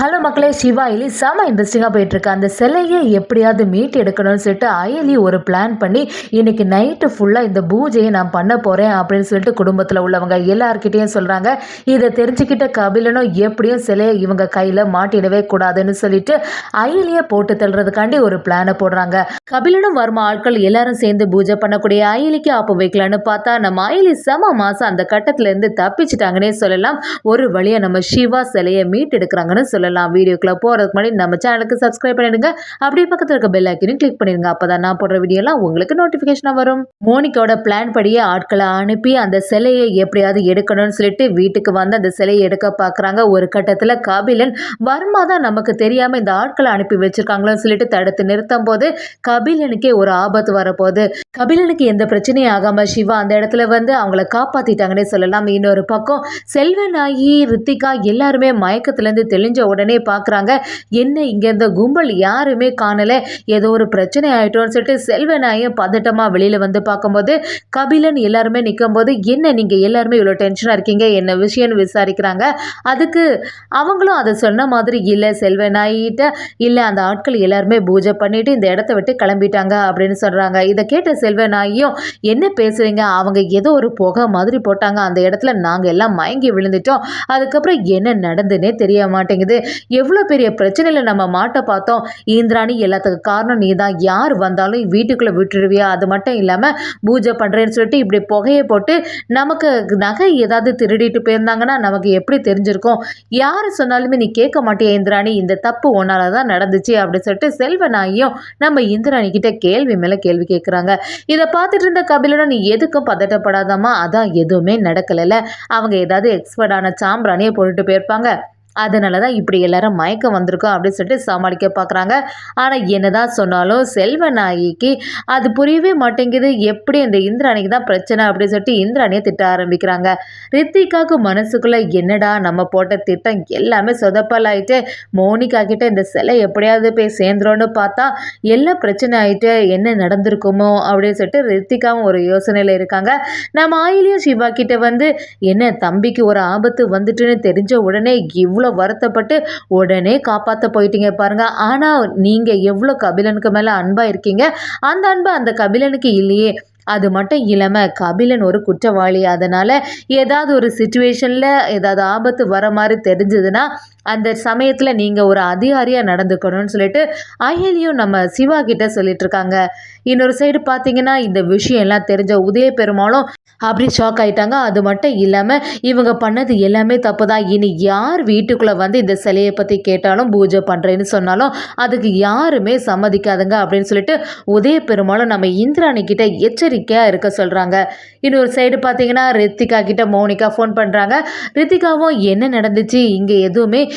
Hello மக்களே சிவா எலி செம இன்ட்ரெஸ்டிங்காக போயிட்டுருக்கு. அந்த சிலையை எப்படியாவது மீட்டு எடுக்கணும்னு சொல்லிட்டு அயலி ஒரு பிளான் பண்ணி இன்னைக்கு நைட்டு ஃபுல்லாக இந்த பூஜையை நான் பண்ண போகிறேன் அப்படின்னு சொல்லிட்டு குடும்பத்தில் உள்ளவங்க எல்லார்கிட்டேயும் சொல்கிறாங்க இதை தெரிஞ்சுக்கிட்ட கபிலனும் எப்படியும் சிலையை இவங்க கையில் மாட்டிடவே கூடாதுன்னு சொல்லிட்டு அயலியை போட்டு தள்ளுறதுக்காண்டி ஒரு பிளானை போடுறாங்க. கபிலனும் வர்மா ஆட்கள் எல்லாரும் சேர்ந்து பூஜை பண்ணக்கூடிய அயலிக்கு ஆப்பு வைக்கலான்னு பார்த்தா நம்ம அயலி செம மாதம் அந்த கட்டத்துலேருந்து தப்பிச்சிட்டாங்கன்னே சொல்லலாம். ஒரு வழியாக நம்ம சிவா சிலையை மீட்டெடுக்கிறாங்கன்னு சொல்லலாம். வீடியோக்குள்ள போகிறதுக்கு முன்னாடி நம்ம சேனலுக்கு சப்ஸ்கிரைப் பண்ணிடுங்க. அப்படியே பக்கத்தில் இருக்க பெல் ஐக்கனையும் கிளிக் பண்ணிடுங்க. அப்போ தான் நான் போடுற வீடியோலாம் உங்களுக்கு நோட்டிஃபிகேஷனாக வரும். மோனிக்காவோட பிளான் படியே ஆட்களை அனுப்பி அந்த சிலையை எப்படியாவது எடுக்கணும்னு சொல்லிட்டு வீட்டுக்கு வந்து அந்த சிலையை எடுக்க பார்க்குறாங்க ஒரு கட்டத்தில் கபிலன் வர்மா தான் நமக்கு தெரியாமல் இந்த ஆட்களை அனுப்பி வச்சிருக்காங்களோன்னு சொல்லிட்டு தடுத்து நிறுத்தும் போது கபிலனுக்கே ஒரு ஆபத்து வரப்போகுது. கபிலனுக்கு எந்த பிரச்சனையும் ஆகாமல் சிவா அந்த இடத்துல வந்து அவங்கள காப்பாற்றிட்டாங்கன்னே சொல்லலாம். இன்னொரு பக்கம் செல்வநாயகி ரித்திகா எல்லாருமே மயக்கத்துலேருந்து தெளிஞ்ச உடனே பார்க்குறாங்க என்ன இங்கே இந்த கும்பல் யாருமே காணலை. ஏதோ ஒரு பிரச்சனை ஆகிட்டோன்னு சொல்லிட்டு செல்வநாயகம் பதட்டமாக வெளியில் வந்து பார்க்கும்போது கபிலன் எல்லாருமே நிற்கும்போது என்ன நீங்கள் எல்லாருமே இவ்வளோ டென்ஷனாக இருக்கீங்க? என்ன விஷயம்னு விசாரிக்கிறாங்க. அதுக்கு அவங்களும் அதை சொன்ன மாதிரி இல்லை செல்வநாயிட்ட இல்லை அந்த ஆட்கள் எல்லாருமே பூஜை பண்ணிட்டு இந்த இடத்த விட்டு கிளம்பிட்டாங்க அப்படின்னு சொல்கிறாங்க இதை கேட்ட செல்வநாயும் என்ன பேசுகிறீங்க அவங்க ஏதோ ஒரு புகை மாதிரி போட்டாங்க. அந்த இடத்துல நாங்கள் எல்லாம் மயங்கி விழுந்துட்டோம். அதுக்கப்புறம் என்ன நடந்துன்னே தெரிய மாட்டேங்குது. எவ்வளோ பெரிய பிரச்சனையில் நம்ம மாட்ட பார்த்தோம். இந்திராணி எல்லாத்துக்கும் காரணம் நீ தான் யார் வந்தாலும் வீட்டுக்குள்ளே விட்டுருவியா? அது மட்டும் இல்லாமல் பூஜை பண்ணுறேன்னு சொல்லிட்டு இப்படி புகையை போட்டு நமக்கு நகை ஏதாவது திருடிட்டு போயிருந்தாங்கன்னா நமக்கு எப்படி தெரிஞ்சிருக்கும்? யார் சொன்னாலுமே நீ கேட்க மாட்டியா இந்திராணி? இந்த தப்பு உன்னால தான் நடந்துச்சு அப்படின்னு சொல்லிட்டு செல்வனாயும் நம்ம இந்திராணி கிட்ட கேள்வி மேலே கேள்வி கேட்குறாங்க இதை பார்த்துட்டு இருந்த கபிலனும் நீ எதுக்கும் பதட்டப்படாதாமா அதான் எதுவுமே நடக்கலைல்ல அவங்க ஏதாவது எக்ஸ்பர்டான சாம்பிராணியை போட்டுட்டு போயிருப்பாங்க. அதனால தான் இப்படி எல்லாரும் மயக்கம் வந்திருக்கோம் அப்படின்னு சொல்லிட்டு சமாளிக்க பார்க்குறாங்க ஆனால் என்னதான் சொன்னாலும் செல்வநாயகிக்கு அது புரியவே மாட்டேங்குது. எப்படி இந்த இந்திராணிக்கு தான் பிரச்சனை அப்படின்னு சொல்லிட்டு இந்திராணியை திட்ட ஆரம்பிக்கிறாங்க. ரித்திகாவுக்கு மனசுக்குள்ளே என்னடா நம்ம போட்ட திட்டம் எல்லாமே சொதப்பலாயிட்டு மோனிகா கிட்ட இந்த சிலை எப்படியாவது போய் சேர்ந்துரும்னு பார்த்தா எல்லாம் பிரச்சனை ஆகிட்டு என்ன நடந்திருக்குமோ அப்படின்னு சொல்லிட்டு ரித்திகாவும் ஒரு யோசனையில் இருக்காங்க. நம்ம ஆயிலியும் சிவா கிட்ட வந்து என்ன தம்பிக்கு ஒரு ஆபத்து வந்துட்டுன்னு தெரிஞ்ச உடனே இவ்வளோ வருத்தப்பட்டு உடனே காப்பாற்ற போயிட்டீங்க பாருங்க. ஆனால் நீங்கள் எவ்வளோ கபிலனுக்கு மேலே அன்பாக இருக்கீங்க? அந்த அன்பு அந்த கபிலனுக்கு இல்லையே. அது மட்டும் இல்லாமல் கபிலன் ஒரு குற்றவாளி. அதனால் ஏதாவது ஒரு சுச்சுவேஷனில் ஏதாவது ஆபத்து வர மாதிரி தெரிஞ்சதுன்னா அந்த சமயத்தில் நீங்கள் ஒரு அதிகாரியாக நடந்துக்கணும்னு சொல்லிட்டு அகிலியும் நம்ம சிவா கிட்ட சொல்லிட்டு இருக்காங்க இன்னொரு சைடு பார்த்தீங்கன்னா இந்த விஷயம் எல்லாம் தெரிஞ்ச உதய பெருமாளும் அப்படி ஷாக் ஆயிட்டாங்க. அது மட்டும் இல்லாமல் இவங்க பண்ணது எல்லாமே தப்பு தான் இனி யார் வீட்டுக்குள்ளே வந்து இந்த சிலையை பற்றி கேட்டாலும் பூஜை பண்ணுறேன்னு சொன்னாலும் அதுக்கு யாருமே சம்மதிக்காதுங்க அப்படின்னு சொல்லிட்டு உதய பெருமாளும் நம்ம இந்திராணி கிட்ட எச்சரிக்கையாக இருக்க சொல்கிறாங்க இன்னொரு சைடு பார்த்தீங்கன்னா ரித்திகா கிட்ட மோனிகா ஃபோன் பண்ணுறாங்க ரித்திகாவும் என்ன நடந்துச்சு? இங்கே எதுவுமே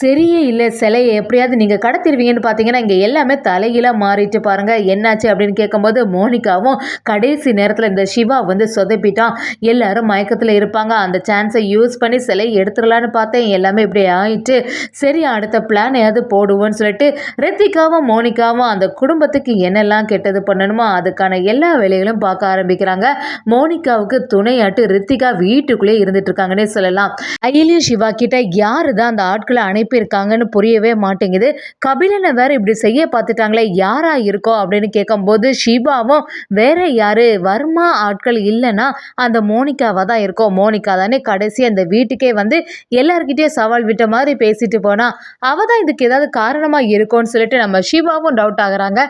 சரியே இல்லை சிலையை எப்படியாவது நீங்கள் கடத்திடுவீங்கன்னு பார்த்தீங்கன்னா இங்கே எல்லாமே தலைகீழாக மாறிட்டு பாருங்கள் என்னாச்சு அப்படின்னு கேட்கும்போது மோனிகாவும் கடைசி நேரத்தில் இந்த சிவா வந்து சொதப்பிட்டான். எல்லாரும் மயக்கத்தில் இருப்பாங்க. அந்த சான்ஸை யூஸ் பண்ணி சிலையை எடுத்துடலான்னு பார்த்தேன். எல்லாமே இப்படி ஆயிட்டு சரி அடுத்த பிளானையாவது போடுவோன்னு சொல்லிட்டு ரித்திகாவும் மோனிகாவும் அந்த குடும்பத்துக்கு என்னெல்லாம் கெட்டது பண்ணணுமோ அதுக்கான எல்லா வேலைகளும் பார்க்க ஆரம்பிக்கிறாங்க. மோனிகாவுக்கு துணையாட்டு ரித்திகா வீட்டுக்குள்ளே இருந்துட்டு இருக்காங்கன்னே சொல்லலாம். அயலியும் சிவா கிட்ட யாரு தான் அந்த ஆட்களை அனுப்பியிருக்காங்கன்னு புரியவே மாட்டேங்குது. கபிலனை வேற இப்படி செய்ய பார்த்துட்டாங்களே யாரா இருக்கோ அப்படின்னு கேட்கும்போது ஷிபாவும் வேற யாரு? வர்மா ஆட்கள் இல்லைன்னா அந்த மோனிகாவாக தான் இருக்கும். மோனிகா தானே கடைசி அந்த வீட்டுக்கே வந்து எல்லார்கிட்டயும் சவால் விட்ட மாதிரி பேசிட்டு போனா அவ தான் இதுக்கு ஏதாவது காரணமாக இருக்கும்னு சொல்லிட்டு நம்ம ஷிவாவும் டவுட் ஆகுறாங்க.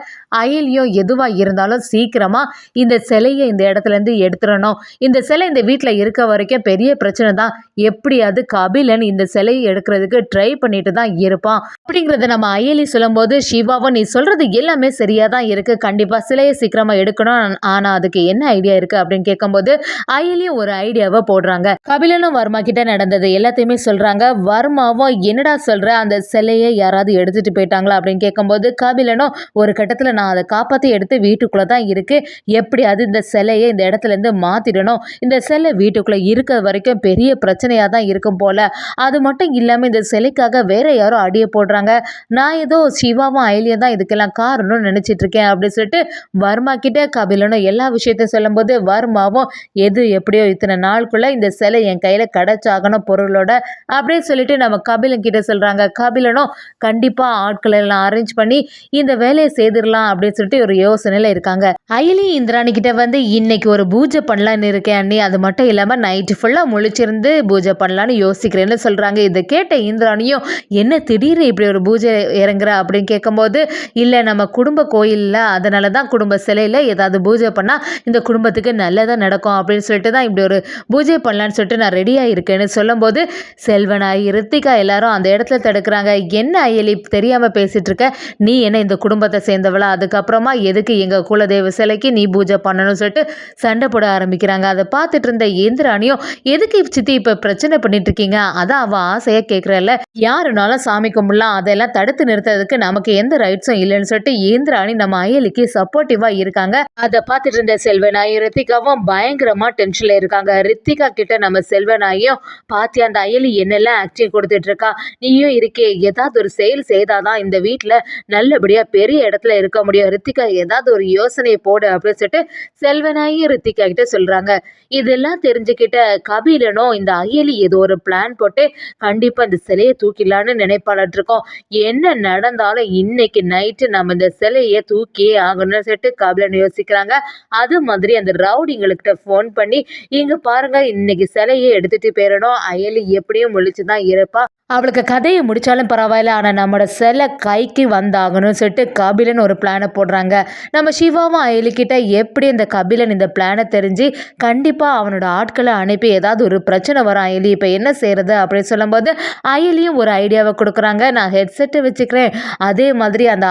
அயலியும் எதுவாக இருந்தாலும் சீக்கிரமாக இந்த சிலையை இந்த இடத்துலேருந்து எடுத்துடணும். இந்த சிலை இந்த வீட்டில் இருக்க வரைக்கும் பெரிய பிரச்சனை தான். எப்படியாவது கபிலன் இந்த சிலையை எடுக்கிறதுக்கு ட்ரை பண்ணிட்டு தான் இருப்பான். அப்படிங்கிறத நம்ம அயலி சொல்லும்போது சிவாவும் நீ சொல்கிறது எல்லாமே சரியாக தான் இருக்குது கண்டிப்பாக சிலையை சீக்கிரமாக எடுக்கணும். ஆனால் அதுக்கு என்ன ஐடியா இருக்குது அப்படின்னு கேட்கும்போது அயலியும் ஒரு ஐடியாவை போடுறாங்க. கபிலனும் வர்மா கிட்ட நடந்தது எல்லாத்தையுமே சொல்கிறாங்க வர்மாவும் என்னடா சொல்கிற அந்த சிலையை யாராவது எடுத்துகிட்டு போயிட்டாங்களா? அப்படின்னு கேட்கும்போது கபிலனும் ஒரு கட்டத்தில் நான் அதை காப்பாற்றி எடுத்து வீட்டுக்குள்ளே தான் இருக்குது எப்படியாவது இந்த சிலையை இந்த இடத்துலேருந்து மாற்றிடணும் இந்த சிலை வீட்டுக்குள்ளே இருக்கிற வரைக்கும் பெரிய பிரச்சனையாக தான் இருக்கும் போல். அது மட்டும் இல்லாமல் இந்த சிலைக்காக அங்கே வேற யாரோ அடியை போடுறாங்க. நான் ஏதோ சிவாவும் அயலியும் தான் இதுக்கெல்லாம் காரணம்னு நினச்சிட்டு இருக்கேன் அப்படின்னு சொல்லிட்டு வர்மா கிட்ட கபிலனும் எல்லா விஷயத்தையும் சொல்லும்போது வர்மாவும் எது எப்படியோ இத்தனை நாளுக்குள்ளே இந்த சிலை என் கையில் கிடச்சாகணும் பொருளோட அப்படின்னு சொல்லிட்டு நம்ம கபிலன் கிட்ட சொல்கிறாங்க கபிலனும் கண்டிப்பாக ஆட்களை எல்லாம் அரேஞ்ச் பண்ணி இந்த வேலையை செய்திடலாம் அப்படின்னு சொல்லிட்டு ஒரு யோசனையில் இருக்காங்க. அயலி இந்திராணி கிட்ட வந்து இன்னைக்கு ஒரு பூஜை பண்ணலான்னு இருக்கேன் அண்ணி. அது மட்டும் இல்லாமல் நைட்டு ஃபுல்லாக முழிச்சிருந்து பூஜை பண்ணலான்னு யோசிக்கிறேன்னு சொல்கிறாங்க இதை கேட்ட இந்திராணியும் என்ன திடீர்னு இப்படி ஒரு பூஜை இறங்குற? அப்படின்னு கேட்கும்போது இல்லை நம்ம குடும்ப கோயிலில் அதனால தான் குடும்ப சிலையில் ஏதாவது பூஜை பண்ணால் இந்த குடும்பத்துக்கு நல்லதாக நடக்கும். அப்படின்னு சொல்லிட்டு தான் இப்படி ஒரு பூஜை பண்ணலான்னு சொல்லிட்டு நான் ரெடியாக இருக்கேன்னு சொல்லும்போது செல்வனாய் ரித்திகா எல்லாரும் அந்த இடத்துல தடுக்கிறாங்க. என்ன அயலி தெரியாமல் பேசிகிட்டு இருக்க? நீ என்ன இந்த குடும்பத்தை சேர்ந்தவளா? அதுக்கப்புறமா எதுக்கு எங்கள் குலதெய்வ சிலைக்கு நீ பூஜை பண்ணணும்னு சொல்லிட்டு சண்டை போட ஆரம்பிக்கிறாங்க. அதை பார்த்துட்டு இருந்த இந்திராணியும் எதுக்கு சித்தி இப்போ பிரச்சனை பண்ணிட்டு இருக்கீங்க? அதான் அவள் ஆசையாக கேட்குறல்ல யாருனாலும் சாமி கும்பிடலாம் அதெல்லாம் தடுத்து நிறுத்துறதுக்கு நமக்கு எந்த ரைட்ஸும் இல்லைன்னு சொல்லிட்டு இந்திராணி நம்ம அயலிக்கு சப்போர்ட்டிவா இருக்காங்க. அதை பார்த்துட்டு இருந்த செல்வனாய் ரித்திகாவும் பயங்கரமாக டென்ஷனில் இருக்காங்க. ரித்திகா கிட்ட நம்ம செல்வனாயும் பாத்தி அந்த அயலி என்னெல்லாம் ஆக்டிங் கொடுத்துட்டு இருக்கா? நீயும் இருக்கே. ஏதாவது ஒரு செயல் செய்தாதான் இந்த வீட்டில் நல்லபடியாக பெரிய இடத்துல இருக்க முடியும். ரித்திகா ஏதாவது ஒரு யோசனையை போடு அப்படின்னு சொல்லிட்டு செல்வனாயும் ரித்திகா கிட்ட சொல்கிறாங்க இதெல்லாம் தெரிஞ்சுக்கிட்ட கபிலனும் இந்த அயலி ஏதோ ஒரு பிளான் போட்டு கண்டிப்பாக இந்த சிலையை தூக்கிடலான்னு நினைப்பாளர் இருக்கோம் என்ன நடந்தாலும் இன்னைக்கு நைட்டு நம்ம இந்த சிலையை தூக்கியே ஆகணும்னு சொல்லிட்டு கபிலன் யோசிக்கிறாங்க. அது மாதிரி அந்த ரவுடிங்கள்கிட்ட ஃபோன் பண்ணி இங்கே பாருங்க இன்னைக்கு சிலையை எடுத்துகிட்டு போயிடணும். அயலி எப்படியும் முழிச்சு தான் இருப்பா. அவளுக்கு கதையை முடித்தாலும் பரவாயில்ல ஆனால் நம்மளோட சிலை கைக்கு வந்தாகணும்னு சொல்லிட்டு கபிலன் ஒரு பிளானை போடுறாங்க. நம்ம சிவாவும் அயலிக்கிட்ட எப்படி இந்த கபிலன் இந்த பிளானை தெரிஞ்சு கண்டிப்பாக அவனோட ஆட்களை அனுப்பி ஏதாவது ஒரு பிரச்சனை வரும் அயலி இப்போ என்ன செய்கிறது அப்படின்னு சொல்லும்போது அயலியும் ஒரு ஐடியாவை கொடுக்குறாங்க. நான் ஹெட்செட்டை வச்சுக்கிறேன். அதே மாதிரி அந்த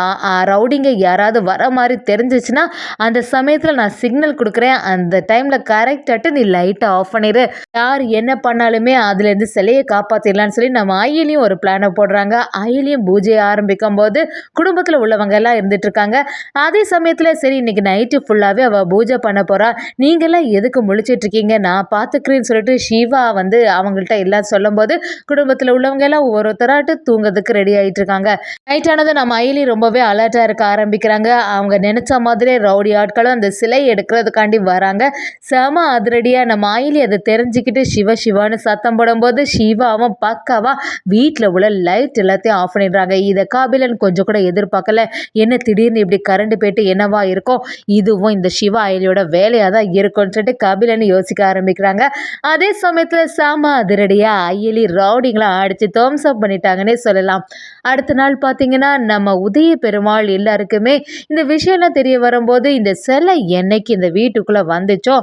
ரவுடிங்க யாராவது வர மாதிரி தெரிஞ்சிச்சுன்னா அந்த சமயத்தில் நான் சிக்னல் கொடுக்குறேன். அந்த டைமில் கரெக்டாக நீ லைட்டை ஆஃப் பண்ணிடு யார் என்ன பண்ணாலுமே அதுலேருந்து சிலையை காப்பாற்றிடலான்னு சொல்லி நம்ம ஐயிலையும் ஒரு பிளானை போடுறாங்க. ஐயிலையும் பூஜையை ஆரம்பிக்கும் போது குடும்பத்தில் உள்ளவங்க எல்லாம் இருந்துட்டு இருக்காங்க. அதே சமயத்தில் சரி இன்னைக்கு நைட்டு ஃபுல்லாகவே அவள் பூஜை பண்ண போகிறா நீங்களாம் எதுக்கு முழிச்சிட்டு இருக்கீங்க? நான் பார்த்துக்கிறேன்னு சொல்லிட்டு சிவா வந்து அவங்கள்ட்ட எல்லாம் சொல்லும்போது குடும்பத்தில் உள்ளவங்க எல்லாம் ஒவ்வொருத்தராட்டு தூங்குறதுக்கு ரெடி ஆகிட்டு இருக்காங்க. நைட் ஆனது நம்ம ஐலி ரொம்பவே அலர்ட்டாக இருக்க ஆரம்பிக்கிறாங்க. அவங்க நினச்ச மாதிரியே ரவுடி ஆட்களும் அந்த சிலை எடுக்கிறதுக்காண்டி வராங்க. செம அதிரடியாக நம்ம ஐலி அதை தெரிஞ்சுக்கிட்டு சிவ சிவான்னு சத்தம் போடும்போது சிவாவும் பக்காவாக வீட்டில் உள்ள லைட் எல்லாத்தையும் ஆஃப் பண்ணிடுறாங்க. இதை காபிலன் கொஞ்சம் கூட எதிர்பார்க்கல. என்ன திடீர்னு இப்படி கரண்ட் போயிட்டு என்னவா இருக்கும்? இதுவும் இந்த சிவா அயலியோட வேலையாக தான் இருக்கும்னு சொல்லிட்டு கபிலன் யோசிக்க ஆரம்பிக்கிறாங்க. அதே சமயத்தில் சாம அதிரடியாக அயலி ரவுடிங்லாம் அடித்து தோம்சம் பண்ணிட்டாங்கன்னே சொல்லலாம். அடுத்த நாள் பார்த்தீங்கன்னா நம்ம உதய பெருமாள் எல்லாருக்குமே இந்த விஷயம்லாம் தெரிய வரும்போது இந்த சிலை என்னைக்கு இந்த வீட்டுக்குள்ளே வந்துச்சோ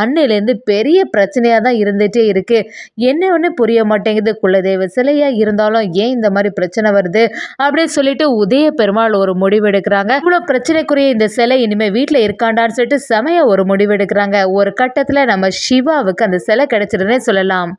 அன்னையிலேருந்து பெரிய பிரச்சனையாக தான் இருந்துகிட்டே இருக்குது என்ன ஒன்று புரிய மாட்டேங்குது. குலதெய்வ சிலை சிலையாக இருந்தாலும் ஏன் இந்த மாதிரி பிரச்சனை வருது அப்படின்னு சொல்லிட்டு உதய பெருமாள் ஒரு முடிவு எடுக்கிறாங்க இவ்வளோ பிரச்சனைக்குரிய இந்த சிலை இனிமேல் வீட்டில் இருக்காண்டான்னு சொல்லிட்டு செமைய ஒரு முடிவு எடுக்கிறாங்க ஒரு கட்டத்தில் நம்ம சிவாவுக்கு அந்த சிலை கிடைச்சிருன்னே சொல்லலாம்.